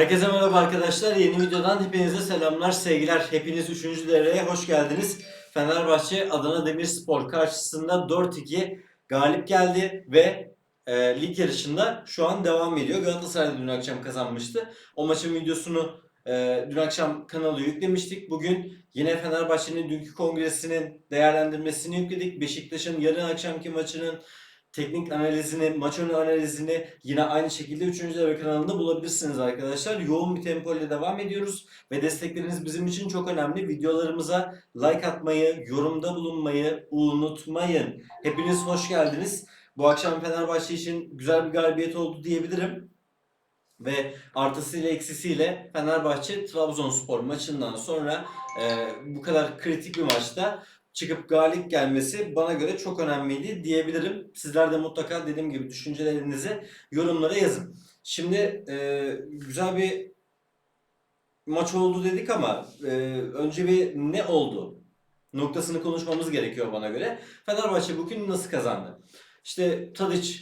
Herkese merhaba arkadaşlar. Yeni videodan hepinize selamlar, sevgiler. Hepiniz 3. devreye hoş geldiniz. Fenerbahçe Adana Demirspor karşısında 4-2 galip geldi ve e, lig yarışında şu an devam ediyor. Galatasaray dün akşam kazanmıştı. O maçın videosunu e, dün akşam kanalı yüklemiştik. Bugün yine Fenerbahçe'nin dünkü kongresinin değerlendirmesini yükledik. Beşiktaş'ın yarın akşamki maçının teknik analizini, maç önü analizini yine aynı şekilde 3. devre kanalında bulabilirsiniz arkadaşlar. Yoğun bir tempo ile devam ediyoruz ve destekleriniz bizim için çok önemli. Videolarımıza like atmayı, yorumda bulunmayı unutmayın. Hepiniz hoş geldiniz. Bu akşam Fenerbahçe için güzel bir galibiyet oldu diyebilirim. Ve artısıyla eksisiyle Fenerbahçe Trabzonspor maçından sonra e, bu kadar kritik bir maçta çıkıp galip gelmesi bana göre çok önemliydi diyebilirim. Sizler de mutlaka dediğim gibi düşüncelerinizi yorumlara yazın. Şimdi e, güzel bir maç oldu dedik ama e, önce bir ne oldu noktasını konuşmamız gerekiyor bana göre. Fenerbahçe bugün nasıl kazandı? İşte Tadic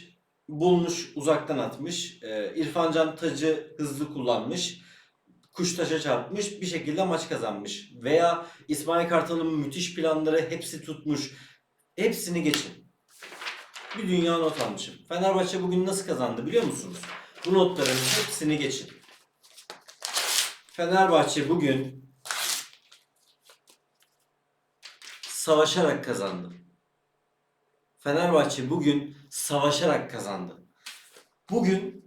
bulmuş, uzaktan atmış. E, İrfan Can tacı hızlı kullanmış. Kuş taşa çarpmış, bir şekilde maç kazanmış. Veya İsmail Kartal'ın müthiş planları hepsi tutmuş. Hepsini geçin. Bir dünya not almışım. Fenerbahçe bugün nasıl kazandı biliyor musunuz? Bu notların hepsini geçin. Fenerbahçe bugün savaşarak kazandı. Fenerbahçe bugün savaşarak kazandı. Bugün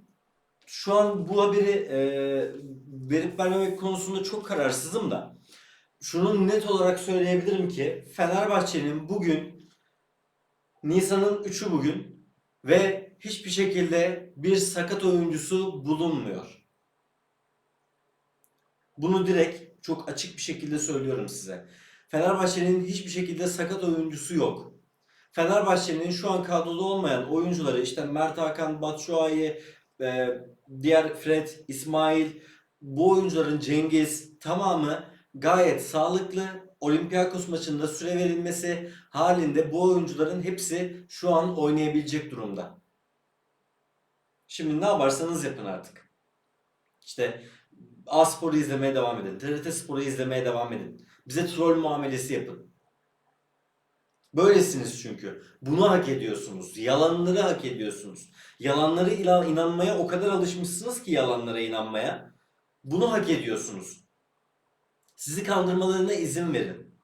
şu an bu haberi e, verip vermemek konusunda çok kararsızım da şunu net olarak söyleyebilirim ki Fenerbahçe'nin bugün Nisan'ın 3'ü bugün ve hiçbir şekilde bir sakat oyuncusu bulunmuyor. Bunu direkt çok açık bir şekilde söylüyorum size. Fenerbahçe'nin hiçbir şekilde sakat oyuncusu yok. Fenerbahçe'nin şu an kadroda olmayan oyuncuları işte Mert Hakan, Batshuayi, e, diğer Fred, İsmail, bu oyuncuların Cengiz tamamı gayet sağlıklı. Olympiakos maçında süre verilmesi halinde bu oyuncuların hepsi şu an oynayabilecek durumda. Şimdi ne yaparsanız yapın artık. İşte A-Spor'u izlemeye devam edin. TRT Spor'u izlemeye devam edin. Bize troll muamelesi yapın. Böylesiniz çünkü. Bunu hak ediyorsunuz. Yalanları hak ediyorsunuz. Yalanları inanmaya o kadar alışmışsınız ki yalanlara inanmaya. Bunu hak ediyorsunuz. Sizi kandırmalarına izin verin.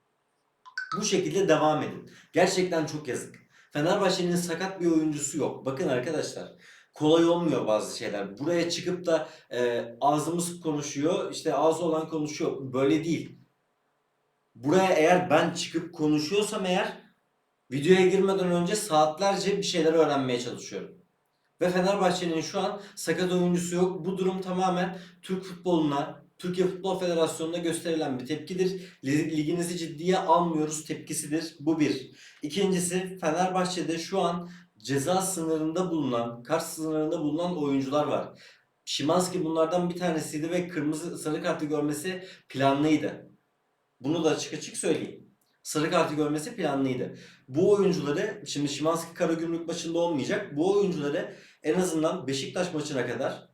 Bu şekilde devam edin. Gerçekten çok yazık. Fenerbahçe'nin sakat bir oyuncusu yok. Bakın arkadaşlar kolay olmuyor bazı şeyler. Buraya çıkıp da e, ağzımız konuşuyor, işte ağzı olan konuşuyor. Böyle değil. Buraya eğer ben çıkıp konuşuyorsam eğer videoya girmeden önce saatlerce bir şeyler öğrenmeye çalışıyorum. Ve Fenerbahçe'nin şu an sakat oyuncusu yok. Bu durum tamamen Türk futboluna, Türkiye Futbol Federasyonu'na gösterilen bir tepkidir. Lig- Liginizi ciddiye almıyoruz tepkisidir. Bu bir. İkincisi Fenerbahçe'de şu an ceza sınırında bulunan, kart sınırında bulunan oyuncular var. Şimanski bunlardan bir tanesiydi ve kırmızı sarı kartı görmesi planlıydı. Bunu da açık açık söyleyeyim. Sarı kartı görmesi planlıydı. Bu oyuncuları şimdi Şimanski Karagümrük maçında olmayacak. Bu oyuncuları en azından Beşiktaş maçına kadar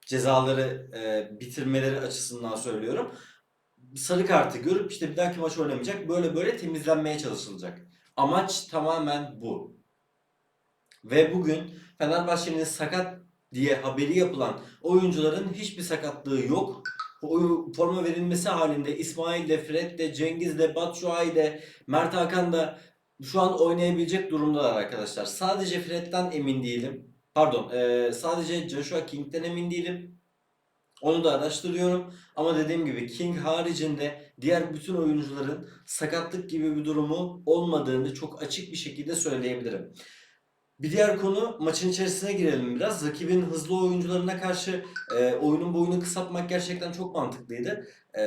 cezaları e, bitirmeleri açısından söylüyorum. Sarı kartı görüp işte bir dahaki maç oynamayacak. Böyle böyle temizlenmeye çalışılacak. Amaç tamamen bu. Ve bugün Fenerbahçe'nin sakat diye haberi yapılan oyuncuların hiçbir sakatlığı yok. Forma verilmesi halinde İsmail de, Fred de, Cengiz de, Batshuayi de, Mert Hakan da şu an oynayabilecek durumdalar arkadaşlar. Sadece Fred'den emin değilim. Pardon, eee, sadece Joshua King'den emin değilim. Onu da araştırıyorum. Ama dediğim gibi King haricinde diğer bütün oyuncuların sakatlık gibi bir durumu olmadığını çok açık bir şekilde söyleyebilirim. Bir diğer konu maçın içerisine girelim biraz. Rakibin hızlı oyuncularına karşı e, oyunun boyunu kısaltmak gerçekten çok mantıklıydı. E,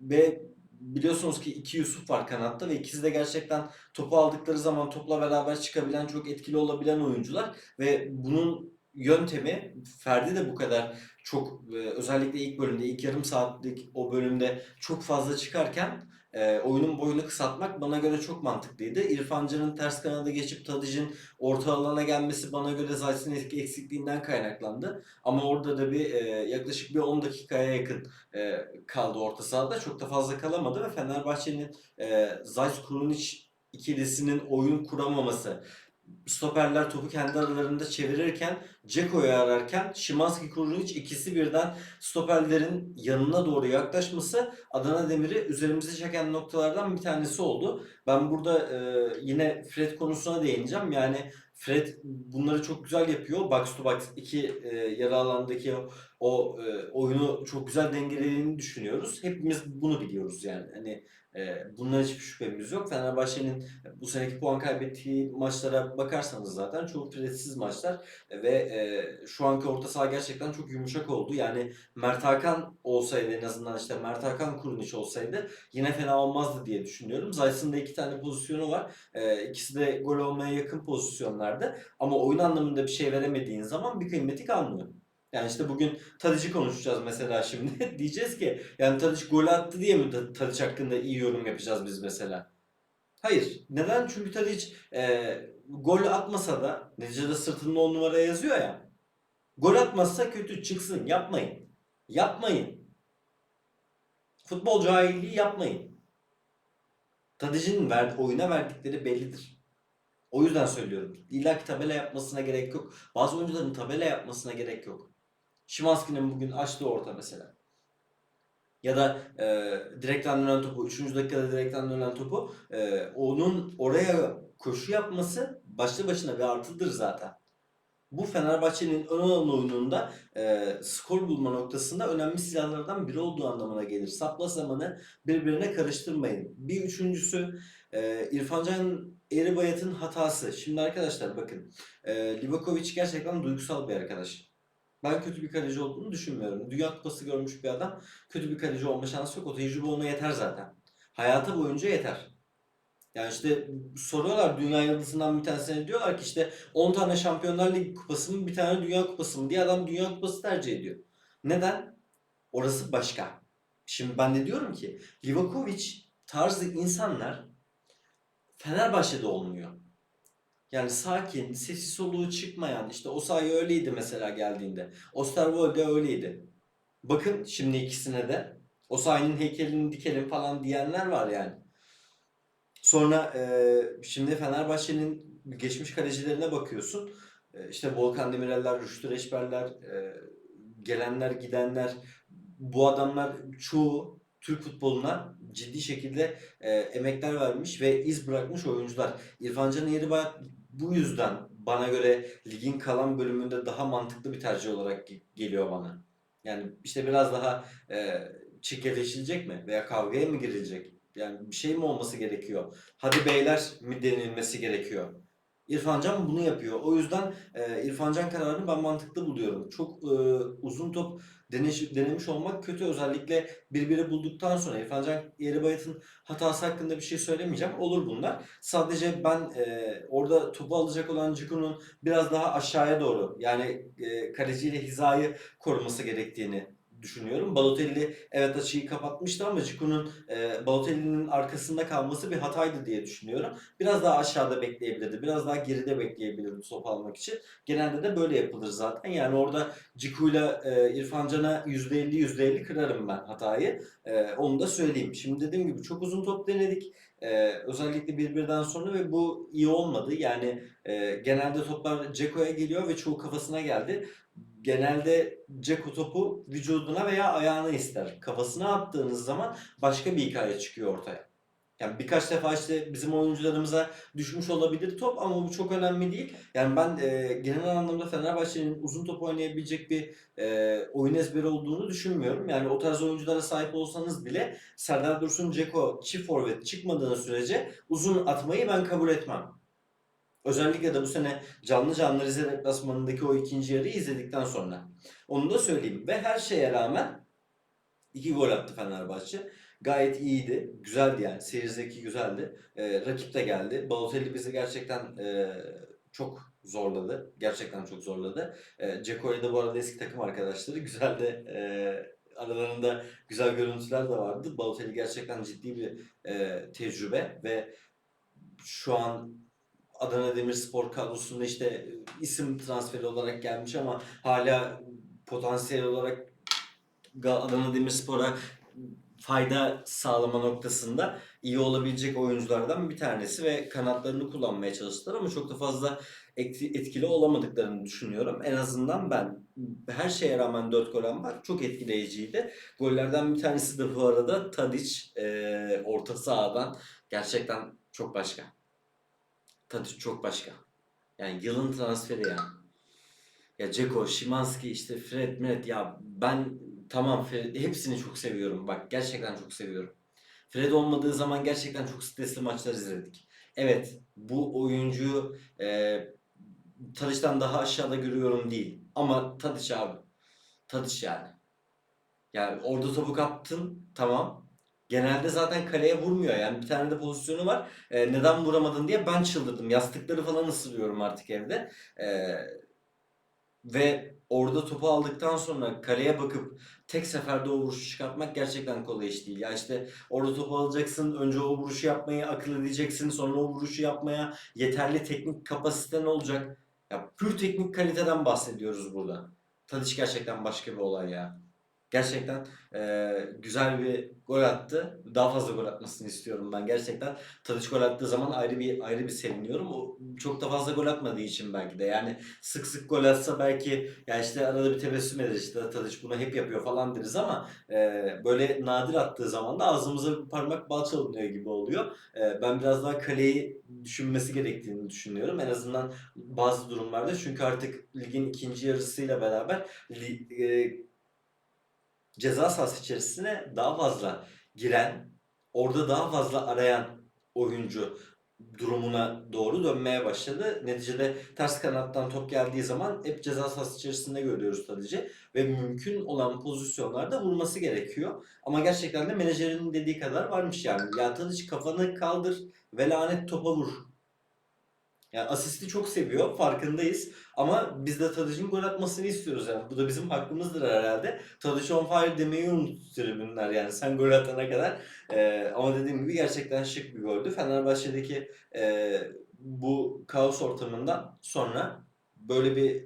ve biliyorsunuz ki iki Yusuf var kanatta ve ikisi de gerçekten topu aldıkları zaman topla beraber çıkabilen çok etkili olabilen oyuncular ve bunun yöntemi Ferdi de bu kadar çok e, özellikle ilk bölümde ilk yarım saatlik o bölümde çok fazla çıkarken e, oyunun boyunu kısaltmak bana göre çok mantıklıydı. İrfan Can'ın ters kanada geçip Tadic'in orta alana gelmesi bana göre Zayt'ın eksikliğinden kaynaklandı. Ama orada da bir e, yaklaşık bir 10 dakikaya yakın e, kaldı orta sahada. Çok da fazla kalamadı ve Fenerbahçe'nin e, Zayt Kurunic ikilisinin oyun kuramaması, stoperler topu kendi aralarında çevirirken Ceko'yu ararken Şimanski Kurunic ikisi birden stoperlerin yanına doğru yaklaşması Adana Demir'i üzerimize çeken noktalardan bir tanesi oldu. Ben burada e, yine Fred konusuna değineceğim. Yani Fred bunları çok güzel yapıyor. Box to box iki e, yarı alandaki o, e, oyunu çok güzel dengelediğini düşünüyoruz. Hepimiz bunu biliyoruz yani. Hani e, bundan hiçbir şüphemiz yok. Fenerbahçe'nin bu seneki puan kaybettiği maçlara bakarsanız zaten çok Fred'siz maçlar ve e, şu anki orta saha gerçekten çok yumuşak oldu. Yani Mert Hakan olsaydı en azından işte Mert Hakan Kurunic olsaydı yine fena olmazdı diye düşünüyorum. Zayt'ın da iki tane pozisyonu var. E, ikisi de gol olmaya yakın pozisyonlarda. Ama oyun anlamında bir şey veremediğin zaman bir kıymeti kalmıyor. Yani işte bugün Tadic'i konuşacağız mesela şimdi. Diyeceğiz ki yani Tadic gol attı diye mi Ta- Tadic hakkında iyi yorum yapacağız biz mesela? Hayır. Neden? Çünkü Tadic e, gol atmasa da neticede sırtında 10 numara yazıyor ya. Gol atmazsa kötü çıksın. Yapmayın. Yapmayın. Futbol cahilliği yapmayın. Tadic'in ver, oyuna verdikleri bellidir. O yüzden söylüyorum. İlla ki tabela yapmasına gerek yok. Bazı oyuncuların tabela yapmasına gerek yok. Şimanski'nin bugün açtığı orta mesela. Ya da e, direkten dönen topu, 3. dakikada direkten dönen topu e, onun oraya koşu yapması başlı başına bir artıdır zaten. Bu Fenerbahçe'nin ön alan oyununda e, skor bulma noktasında önemli silahlardan biri olduğu anlamına gelir. Sapla zamanı birbirine karıştırmayın. Bir üçüncüsü e, İrfancan Eribayat'ın hatası. Şimdi arkadaşlar bakın e, Livakovic gerçekten duygusal bir arkadaş. Ben kötü bir kaleci olduğunu düşünmüyorum. Dünya Kupası görmüş bir adam kötü bir kaleci olma şansı yok. O tecrübe ona yeter zaten. Hayatı boyunca yeter. Yani işte soruyorlar dünya yıldızından bir tanesine diyorlar ki işte 10 tane Şampiyonlar Ligi kupası mı bir tane dünya kupası mı diye adam dünya kupası tercih ediyor. Neden? Orası başka. Şimdi ben de diyorum ki Livakovic tarzı insanlar Fenerbahçe'de olmuyor. Yani sakin, sesi soluğu çıkmayan, işte Osayi öyleydi mesela geldiğinde. Osterwolde öyleydi. Bakın şimdi ikisine de. Osayi'nin heykelini dikelim falan diyenler var yani. Sonra e, şimdi Fenerbahçe'nin geçmiş kalecilerine bakıyorsun. E, işte Volkan Demireller, Rüştü Reçberler, e, gelenler gidenler. Bu adamlar çoğu Türk futboluna ciddi şekilde e, emekler vermiş ve iz bırakmış oyuncular. İrfan Can Eğribayat bu yüzden bana göre ligin kalan bölümünde daha mantıklı bir tercih olarak ge- geliyor bana. Yani işte biraz daha e, çirkefleşilecek mi veya kavgaya mı girilecek? Yani bir şey mi olması gerekiyor? Hadi beyler mi denilmesi gerekiyor? İrfan Can bunu yapıyor. O yüzden e, İrfan Can kararını ben mantıklı buluyorum. Çok e, uzun top deneş, denemiş olmak kötü. Özellikle birbiri bulduktan sonra İrfan Can Yeribayat'ın hatası hakkında bir şey söylemeyeceğim. Olur bunlar. Sadece ben e, orada topu alacak olan Ciku'nun biraz daha aşağıya doğru yani e, kaleciyle hizayı koruması gerektiğini düşünüyorum. Balotelli evet açıyı kapatmıştı ama Ciku'nun e, Balotelli'nin arkasında kalması bir hataydı diye düşünüyorum. Biraz daha aşağıda bekleyebilirdi. Biraz daha geride bekleyebilirdi top almak için. Genelde de böyle yapılır zaten. Yani orada Ciku'yla e, İrfan Can'a %50 %50 kırarım ben hatayı. E, onu da söyleyeyim. Şimdi dediğim gibi çok uzun top denedik. E, özellikle birbirinden sonra ve bu iyi olmadı. Yani e, genelde toplar Ceko'ya geliyor ve çoğu kafasına geldi. Genelde Ceko topu vücuduna veya ayağına ister. Kafasına attığınız zaman başka bir hikaye çıkıyor ortaya. Yani birkaç defa işte bizim oyuncularımıza düşmüş olabilir top ama bu çok önemli değil. Yani ben e, genel anlamda Fenerbahçe'nin uzun top oynayabilecek bir e, oyun ezberi olduğunu düşünmüyorum. Yani o tarz oyunculara sahip olsanız bile Serdar Dursun, Ceko çift forvet çıkmadığını sürece uzun atmayı ben kabul etmem. Özellikle de bu sene canlı canlı Rize deplasmanındaki o ikinci yarıyı izledikten sonra. Onu da söyleyeyim. Ve her şeye rağmen iki gol attı Fenerbahçe. Gayet iyiydi. Güzeldi yani. Seyir zevki güzeldi. Ee, rakip de geldi. Balotelli bizi gerçekten e, çok zorladı. Gerçekten çok zorladı. E, ile de bu arada eski takım arkadaşları. Güzel de e, aralarında güzel görüntüler de vardı. Balotelli gerçekten ciddi bir e, tecrübe ve şu an Adana Demirspor kadrosunda işte isim transferi olarak gelmiş ama hala potansiyel olarak Adana Demirspor'a fayda sağlama noktasında iyi olabilecek oyunculardan bir tanesi ve kanatlarını kullanmaya çalıştılar ama çok da fazla etki- etkili olamadıklarını düşünüyorum. En azından ben her şeye rağmen 4 gol almak çok etkileyiciydi. Gollerden bir tanesi de bu arada Tadic e, orta sahadan gerçekten çok başka. Tadic çok başka. Yani yılın transferi yani. Ya Ceko, Şimanski, işte Fred, Meret ya ben tamam Fred hepsini çok seviyorum. Bak gerçekten çok seviyorum. Fred olmadığı zaman gerçekten çok stresli maçlar izledik. Evet bu oyuncuyu e, Tadic'ten daha aşağıda görüyorum değil. Ama Tadic abi. Tadic yani. Yani orada topu kaptın tamam. Genelde zaten kaleye vurmuyor yani bir tane de pozisyonu var. E, neden vuramadın diye ben çıldırdım. Yastıkları falan ısırıyorum artık evde. E, ve orada topu aldıktan sonra kaleye bakıp tek seferde o vuruşu çıkartmak gerçekten kolay iş değil. Ya işte orada topu alacaksın, önce o vuruşu yapmayı akıl edeceksin, sonra o vuruşu yapmaya yeterli teknik kapasiten olacak. Ya pür teknik kaliteden bahsediyoruz burada. Tadiç gerçekten başka bir olay ya. Gerçekten eee, güzel bir gol attı. Daha fazla gol atmasını istiyorum ben gerçekten. Tadiç gol attığı zaman ayrı bir ayrı bir seviniyorum. O çok da fazla gol atmadığı için belki de. Yani sık sık gol atsa belki ya işte arada bir tebessüm ederiz işte Tadiç bunu hep yapıyor falan deriz ama eee, böyle nadir attığı zaman da ağzımıza bir parmak bal çalınıyor gibi oluyor. Eee, ben biraz daha kaleyi düşünmesi gerektiğini düşünüyorum. En azından bazı durumlarda çünkü artık ligin ikinci yarısıyla beraber eee, ceza sahası içerisine daha fazla giren, orada daha fazla arayan oyuncu durumuna doğru dönmeye başladı. Neticede ters kanattan top geldiği zaman hep ceza sahası içerisinde görüyoruz Tadic'i ve mümkün olan pozisyonlarda vurması gerekiyor. Ama gerçekten de menajerinin dediği kadar varmış yani. Ya Tadic kafanı kaldır ve lanet topa vur. Yani asisti çok seviyor, farkındayız. Ama biz de Tadic'in gol atmasını istiyoruz yani. Bu da bizim hakkımızdır herhalde. Tadic on fire demeyi unut tribünler yani sen gol atana kadar. Ee, ama dediğim gibi gerçekten şık bir goldü. Fenerbahçe'deki e, bu kaos ortamından sonra böyle bir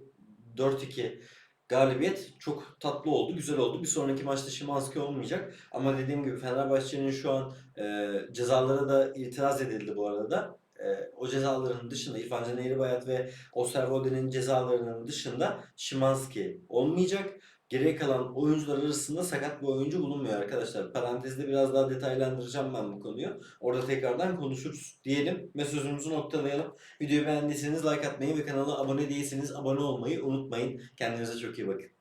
4-2 galibiyet çok tatlı oldu, güzel oldu. Bir sonraki maçta Şimanski olmayacak. Ama dediğim gibi Fenerbahçe'nin şu an e, cezalara da itiraz edildi bu arada. E, o cezaların dışında İrfan Can Eğribayat ve Osterwolde'nin cezalarının dışında Şimanski olmayacak. Geriye kalan oyuncular arasında sakat bir oyuncu bulunmuyor arkadaşlar. Parantezde biraz daha detaylandıracağım ben bu konuyu. Orada tekrardan konuşuruz diyelim ve sözümüzü noktalayalım. Videoyu beğendiyseniz like atmayı ve kanala abone değilseniz abone olmayı unutmayın. Kendinize çok iyi bakın.